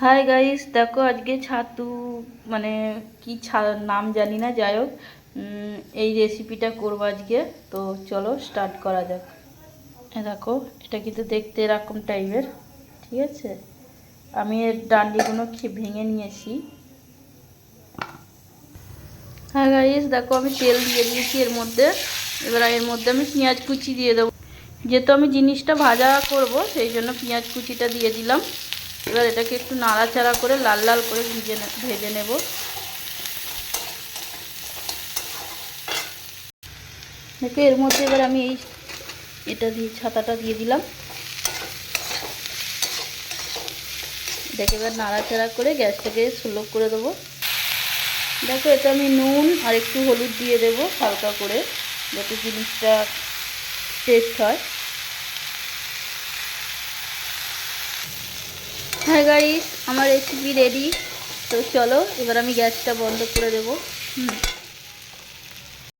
Hi guys দেখো আজকে ছাতু মানে কি নাম জানি না যাই হোক এই রেসিপিটা করব আজকে। তো চলো স্টার্ট করা যাক। দেখো, এটা কিন্তু দেখতে এরকম টাইপের ঠিক আছে? আমি এর ডান্ডিগুলো ভেঙে নিয়েছি। হ্যাঁ গাইস দেখো আমি তেল দিয়ে দিয়েছি এর মধ্যে। এবার এর মধ্যে আমি পেঁয়াজ কুচি দিয়ে দেবো। যেহেতু আমি জিনিসটা ভাজা করব, সেই জন্য পেঁয়াজ কুচিটা দিয়ে দিলাম। এবার এটাকে একটু নাড়াচাড়া করে লাল লাল করে ভিজে ভেজে নেব। দেখো, এর মধ্যে এবার আমি এই এটা দিয়ে, ছাতাটা দিয়ে দিলাম। এটাকে এবার নাড়াচাড়া করে গ্যাসটাকে স্লো করে দেবো। দেখো, এটা আমি নুন আর একটু হলুদ দিয়ে দেবো হালকা করে, যাতে জিনিসটা টেস্ট হয়। হ্যাঁ গাড়ি আমার রেসিপি রেডি তো চলো এবার আমি গ্যাসটা বন্ধ করে দেবো। হুম।